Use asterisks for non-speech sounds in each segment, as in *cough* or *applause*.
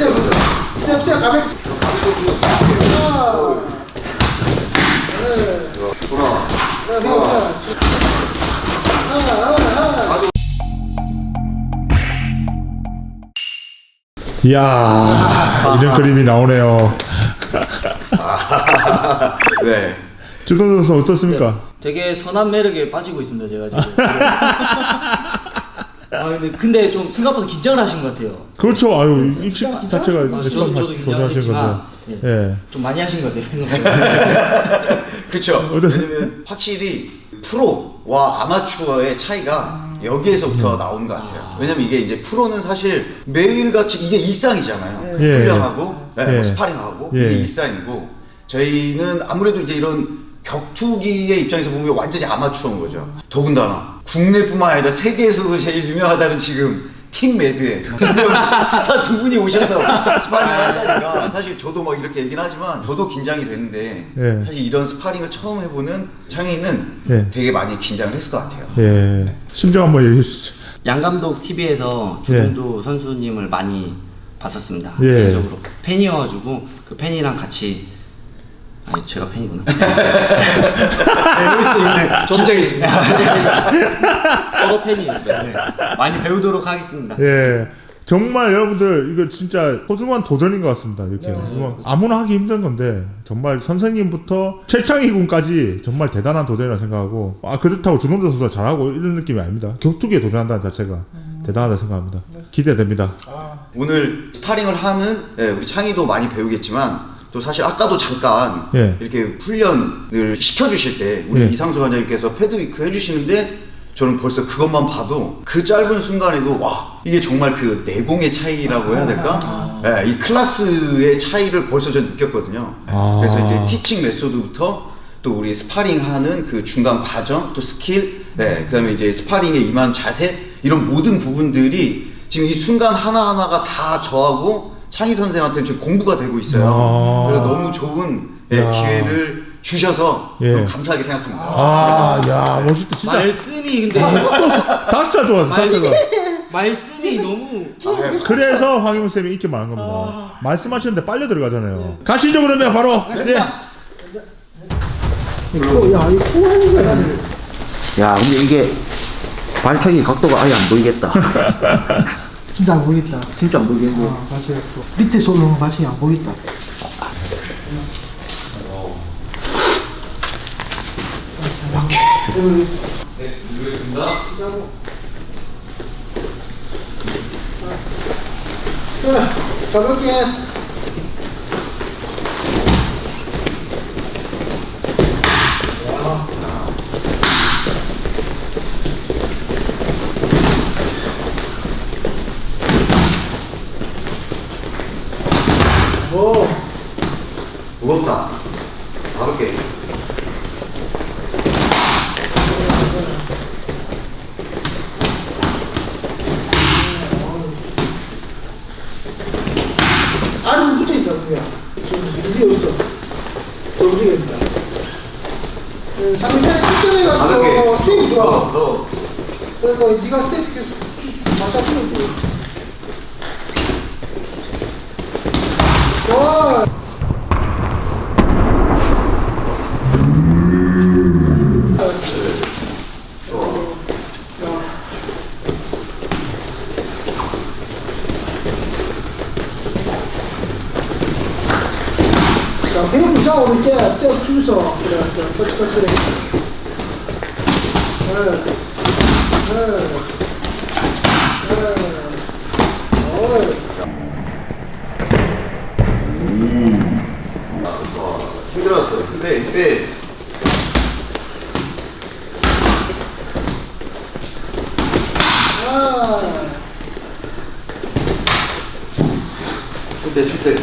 잽, 잽, 잽, 가볍게. 하나. 네. 네, 네, 네. 하나. 이야 이런 그림이 나오네요. 네. 주동 선수 어떻습니까? 되게 선한 매력에 빠지고 있습니다 제가 지금. 아 근데 근데 좀 생각보다 긴장을 하신 것 같아요. 그렇죠. 아유 입식 긴장, 긴장? 자체가 아, 저도 저도 도전하신 긴장했지만 건데. 예. 예. 좀 많이 하신 것 같아요. 생각보다. *laughs* 그쵸. 어떤- 왜냐면 확실히 프로와 아마추어의 차이가 여기에서부터 나오는 것 같아요. 왜냐면 이게 이제 프로는 사실 매일같이 이게 일상이잖아요. 예. 훈련하고, 네, 뭐 예. 스파링하고, 예. 이게 일상이고, 저희는 아무래도 이제 이런 격투기의 입장에서 보면 완전히 아마추어인 거죠. 더군다나 국내뿐만 아니라 세계에서도 제일 유명하다는 지금 팀 매드에 *laughs* 스타 두 분이 오셔서 스파링을 한다니까 사실 저도 막 이렇게 얘기는 하지만 저도 긴장이 되는데 예. 사실 이런 스파링을 처음 해보는 창희는 예. 되게 많이 긴장을 했을 것 같아요. 예. 심정 한번 얘기해 주시죠. 양 감독 TV에서 주문도 선수님을 많이 봤었습니다. 예. 개인적으로 팬이어가지고 그 팬이랑 같이 아니 제가 팬이구나. *laughs* 네, 긴장했습니다. *laughs* 서로 팬이에요. 네. 많이 배우도록 하겠습니다. 예. 정말 여러분들 이거 진짜 소중한 도전인 것 같습니다. 이렇게 정말 아무나 하기 힘든 건데 정말 선생님부터 최창희 군까지 정말 대단한 도전이라 생각하고 아 그렇다고 준홍조 선수가 잘하고 이런 느낌이 아닙니다. 격투기에 도전한다는 자체가 대단하다 생각합니다. 기대됩니다. 오늘 스파링을 하는 예, 우리 창희도 많이 배우겠지만 또 사실 아까도 잠깐 예. 이렇게 훈련을 시켜주실 때 우리 예. 이상수 관장님께서 패드위크 해주시는데 저는 벌써 그것만 봐도 그 짧은 순간에도 와 이게 정말 그 내공의 차이라고 해야 될까? 예, 이 클래스의 차이를 벌써 전 느꼈거든요. 예, 아. 그래서 이제 티칭 메소드부터 또 우리 스파링하는 그 중간 과정, 또 스킬, 네, 그다음에 이제 스파링에 임한 자세 이런 모든 부분들이 지금 이 순간 하나 하나가 다 저하고 창희 선생한테는 지금 공부가 되고 있어요. 아. 그래서 너무 좋은 예, 야. 기회를 주셔서 예. 너무 감사하게 생각합니다. 아, 야, 멋있다. 진짜 말씀이 근데 다섯 살 좋아, 다섯 살 좋아. 말씀이 너무 그래서 황희문 쌤이 인기 많은 겁니다. 말씀하셨는데 빨려 들어가잖아요. 가시죠 그러면 바로. 네. 이거, 야, 이거 코 하는 거야. 야, 근데 이게 발차기 각도가 아예 안 보이겠다. *laughs* 진짜 안 보이겠다. 진짜 안 보이겠고. 아, 맞아요. 밑에 쏠는 발차기 안 보이겠다. 이렇게. 가볍게. 오. 무겁다. 가볍게. 알은 붙어 있다, 그야. 더 움직여야 된다. 그, 상대편에 가볍게. 특정해 가지고 스텝이 좋아. 너, 너. 그러니까 네가 스텝 계속 맞춰주면 돼. 좋 어이. 힘들었어. 힘빼, 힘빼. 아. 힘빼, 힘빼.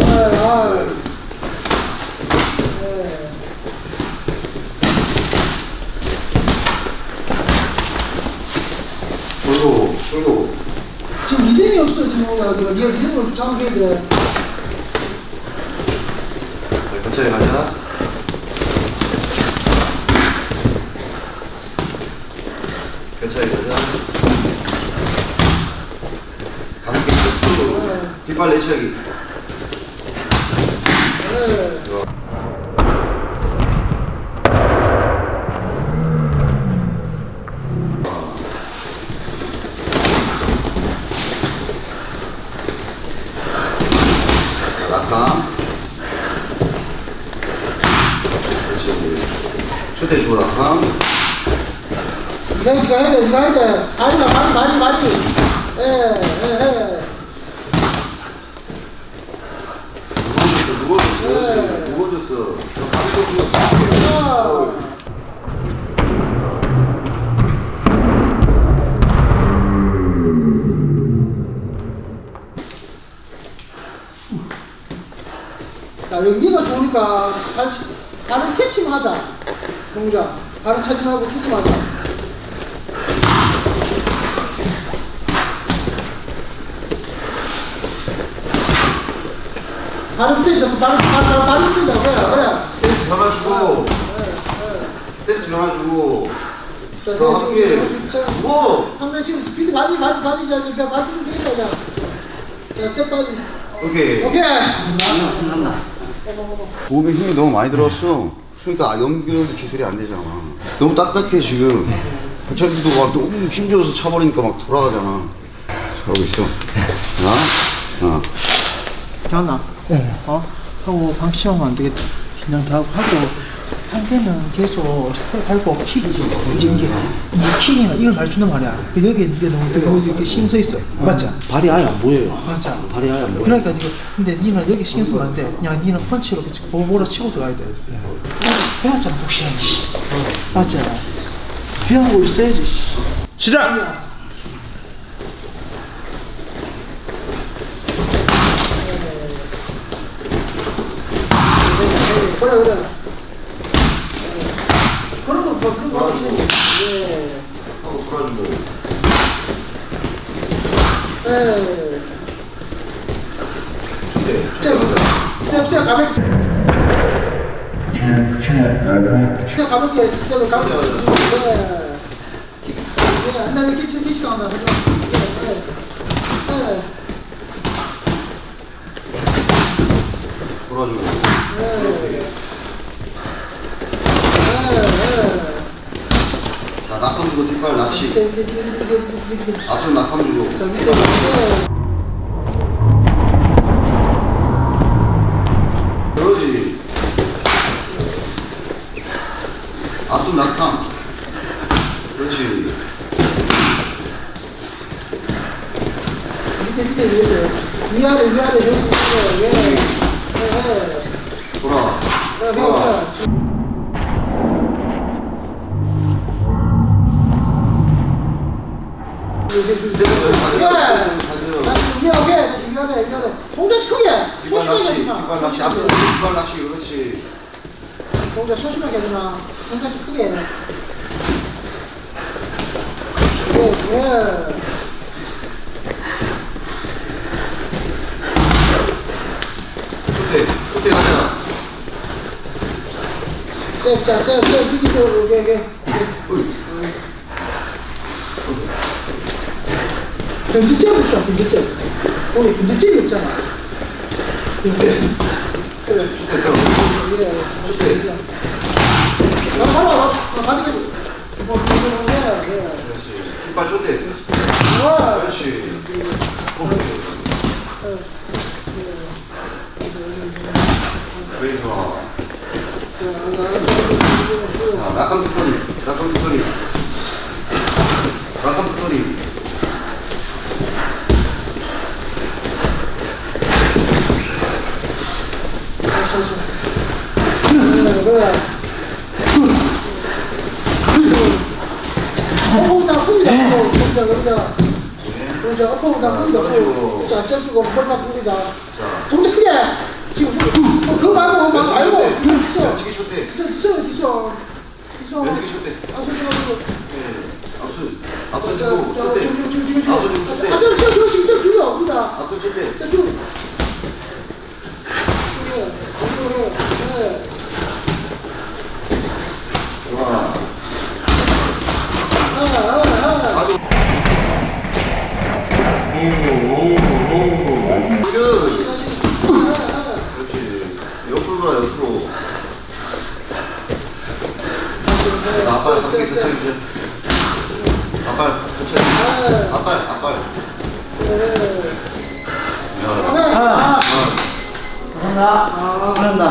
아, 아. 네. 돌고, 돌고. 지금 리듬이 없어 지금 우리가 그 리얼 리듬을 잡아야 돼. 자, 천천히 가자. 괜찮아요. 가볍게 쭉 뒷발 내치기. 네. 낙하. 그렇지. 초대 주고 낙하. 니가 니가 해야 돼, 니가 해야 돼. 다리가 많이, 많이, 많이. 예, 예, 예. 네. 누워졌어. 저 가볍게 아. 자, 연기가 좋으니까 발, 발을 캐치만 하자. 동작. 발을 차지 말고 캐치만 하자. 발을 붙여있다. 발을, 발을, 발을, 붙여있다. 그래, 그래. 스탠스 변화 주고, 네, 네. 스탠스 변화 주고. 자, 자, 내가 함께. 지금, 지금, 뭐? 한명 지금 비트 바지, 바지, 자, 자, 바지 좀 되겠다, 자. 자, 잽 바지. 오케이. 오케이. 몸에 힘이 너무 많이 들었어. 그러니까 연결 기술이 안 되잖아. 너무 딱딱해 지금. 박찬주도 막 너무 힘줘서 차버리니까 막 돌아가잖아. 잘하고 있어. 자, 어. 전화. 어? 하고 방치하면 안 되겠다. 그냥 다 하고 상대는 계속 세 밟고 킥 이제 이게 이 킥이나 이걸 가르친단 말이야. 근데 여기 이게 너무 너무 이렇게 신경 써 있어. 맞지? 발이 아예 안 보여요. 맞아. 발이 아예 안 보여요. 그러니까 이거 근데 니는 여기 신경 쓰면 안 돼. 그냥 니는 펀치로 이렇게 보보라 치고 들어가야 돼. 배웠잖아 복싱. 맞아. 배우고 있어야지. 씨. 시작! 그래 그래. 그런 거 뭐, 그런 거 하지. 예. 하고 돌아주고. 예. 네. 잽, 잽, 잽 가볍게. 잽 가볍게, 잽을 가볍게. 예. 예, 나는 기치, 기치도 안 나. 예. 예. 돌아주고. 예. 예, 자, 낙함 주고 뒷발 낚시. 이게, 이게. 앞선 낙함 주고. 자, 밑에, 예. 그러지. 앞선 낙함. 그렇지. 밑에, 밑에, 밑에. 위아래, 위아래, 여기, 예, 예. 예. 돌아. 예, 돌아. 위험해, 위험해. 동작 크게, 소심하게. 하지 마. 뒷발 낚시. 소심하게. 뒷발 낚시. 그렇지. 동작 소심하게 하지 마. 동작 좀 크게 해. 예, 예. 쏘대. 쏘대 가자. 잽, 자, 잽, 잽, 미기도, 오케이, 오케이. 견지잽을 써, 견지잽. 오늘 견지잽이 없잖아. 그래. 그래. 그렇지. 쏘대. 와. 그렇지. very 좋아. 자, 낙함 뒷소리. 낙함 뒷소리. 낙함 뒷소리. 어퍼보다 후이다 후 여기다 여기다 여기다 어퍼보다 후이다 후자 ጨ주고 볼만 후이다 동작 크게 지금 후 그거 말고 그거 말고 있어. 있어 있어 있어 있어. 아 그렇죠 그렇죠 앞선. 앞선 자, 주고 저, 쏘대. 저, 저, 저, 저, 저. 앞선 주고 아, 쏘대. 아, 저, 저, 저, 지금 좀 줄여, 우리다. 앞선 쏘대. 자, 줄. 그래, 그래, 그래. 좋아. 아, 아, 아, 아빠 그렇게 천천히 주세요. 아빠 천천히. 아빠 아빠. 감사합니다.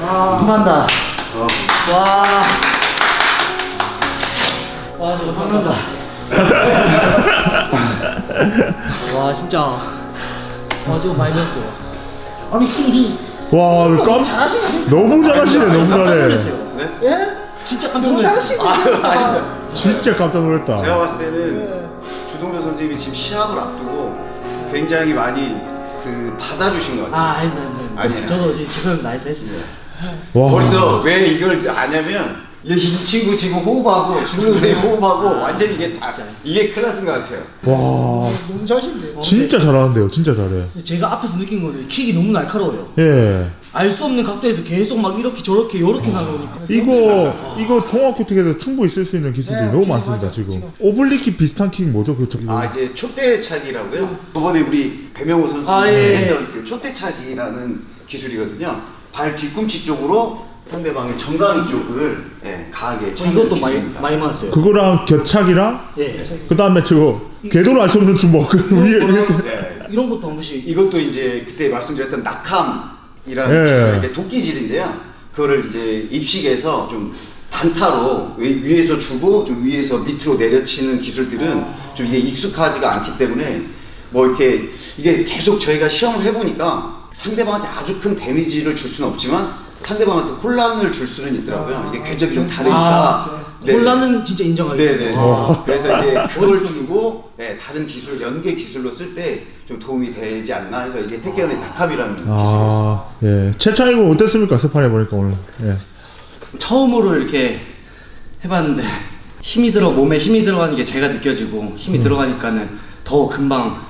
감사합니다. 와. 와, 저거 감사합니다. *laughs* 와, 진짜. 와, 저거 많이 배웠어요. 아니 히 와, 이거 깜 너무 잘하시네, 너무 깜짝 잘해. 놀랐어요. 예? 진짜 깜짝 너무 놀랐어요. 잘하시네 진짜 깜짝 놀랐다. 제가 봤을 때는 주동조 선생님이 지금 시합을 앞두고 굉장히 많이 그 받아주신 것 같아요. 아, 아닙니다, 아닙니다. 아니에요. 저도 지금 지금 나이스 했습니다. 와. 벌써 왜 이걸 아냐면 이, 이 친구 지금 호흡하고 주동조 선생님 호흡하고 완전 히 이게 다 이게 클래스인 것 같아요. 와. 너무 잘하신데 진짜 잘하는데요. 진짜 잘해. 제가 앞에서 느낀 건데 킥이 너무 날카로워요. 예. 알 수 없는 각도에서 계속 막 이렇게 저렇게 요렇게 날라오니까. 이거 이거 종합 교택에서 충분히 쓸 수 있는 기술들이 네, 너무 기술 많습니다 맞아요, 지금. 지금. 오블리킥 비슷한 킥 뭐죠? 그쪽 아 이제 촛대차기라고요. 저번에 우리 배명호 선수 아, 예, 예. 했던 그 촛대차기라는 기술이거든요. 발 뒤꿈치 쪽으로 상대방의 정강이 쪽을 예, 강하게 어, 이것도 많이 기술입니다. 많이 맞았어요. 그거랑 격착이랑 예. 그 다음에 저거 궤도로 알수 없는 주먹 그 *laughs* 위에 네. 이런 것도 한 번씩 이것도 이제 그때 말씀드렸던 낙함이라는 예. 기술, 이게 도끼질인데요. 그거를 이제 입식해서 좀 단타로 위- 위에서 주고 좀 위에서 밑으로 내려치는 기술들은 좀 이게 익숙하지가 않기 때문에 뭐 이렇게 이게 계속 저희가 시험을 해보니까 상대방한테 아주 큰 데미지를 줄 수는 없지만 상대방한테 혼란을 줄 수는 있더라고요. 이게 궤적이 좀 다른 아, 차. 네. 혼란은 진짜 인정하겠어요. 네네. 와. 그래서 이제 *laughs* 그걸 주고 네, 다른 기술 연계 기술로 쓸 때 좀 도움이 되지 않나 해서 이게 태권의 낙합이라는 기술이었어요. 아, 예. 최창이고 어땠습니까? 스파링 보니까 오늘. 예. 처음으로 이렇게 해봤는데 힘이 들어 몸에 힘이 들어가는 게 제가 느껴지고 힘이 들어가니까는 더 금방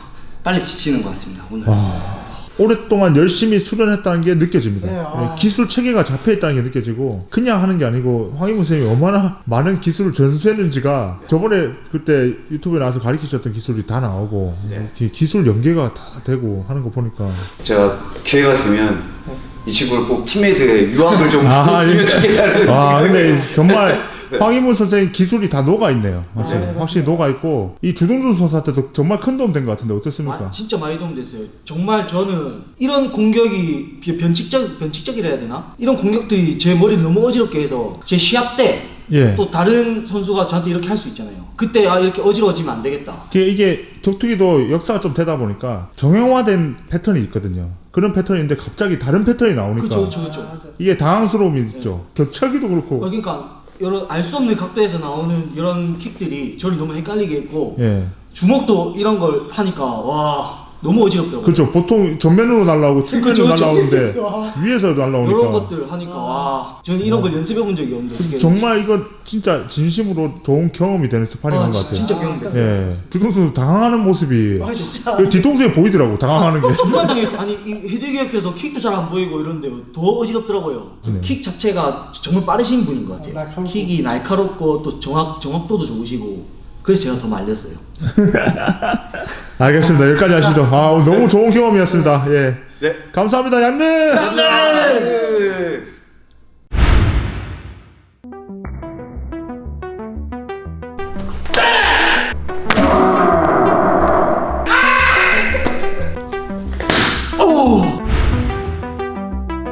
빨리 지치는 것 같습니다 오늘. 와. 오랫동안 열심히 수련했다는 게 느껴집니다. 네, 아. 예, 기술 체계가 잡혀 있다는 게 느껴지고 그냥 하는 게 아니고 황희문 선생님이 얼마나 *laughs* 많은 기술을 전수했는지가 저번에 그때 유튜브에 나와서 가르치셨던 기술이 다 나오고 네. 기- 기술 연계가 다 되고 하는 거 보니까 제가 기회가 되면 이 친구를 꼭 팀메이트에 유학을 좀 아, *laughs* 했으면 예. 좋겠다는 아 생각이 근데 정말 *laughs* 네. 황희문 선생님 기술이 다 녹아 있네요. 확실히, 네, 확실히 녹아 있고 이 주동준 선수한테도 정말 큰 도움 된 것 같은데 어떻습니까? 아, 진짜 많이 도움됐어요. 정말 저는 이런 공격이 비- 변칙적 변칙적이라 해야 되나? 이런 공격들이 제 머리를 너무 어지럽게 해서 제 시합 때또 예. 다른 선수가 저한테 이렇게 할 수 있잖아요. 그때 아 이렇게 어지러워지면 안 되겠다. 이게, 이게 격투기도 역사가 좀 되다 보니까 정형화된 패턴이 있거든요. 그런 패턴인데 갑자기 다른 패턴이 나오니까 그렇죠, 그렇죠, 그렇죠. 이게 당황스러움이 있죠. 격차기도 그렇고. 어, 그러니까 여러 알 수 없는 각도에서 나오는 이런 킥들이 저를 너무 헷갈리게 했고 예. 주먹도 이런 걸 하니까 와 너무 어지럽더라고요. 그렇죠. 보통 전면으로 날라오고 측면으로 그렇죠, 그렇죠. 날라오는데 와. 위에서 날라오니까. 이런 것들 하니까 와 저는 이런 걸 연습해 본 적이 없는데 어떻게 정말 이거 진짜 진심으로 좋은 경험이 되는 스파링인 아, 것 지- 같아요. 진짜 경험됐어요. 예. 주동수 당황하는 모습이 아 진짜 그 뒤통수에 보이더라고. 당황하는 게. 정말 당했어. 아니 이 헤드기어에서 킥도 잘 안 보이고 이런데 더 어지럽더라고요. 네. 킥 자체가 정말 빠르신 분인 것 같아요. 날카롭고. 킥이 날카롭고 또 정확 정확도도 좋으시고 그래서 제가 더 말렸어요. *laughs* 알겠습니다. 여기까지 하시죠. 아, 너무 좋은 경험이었습니다. 예. 네. 감사합니다, 양님! 네.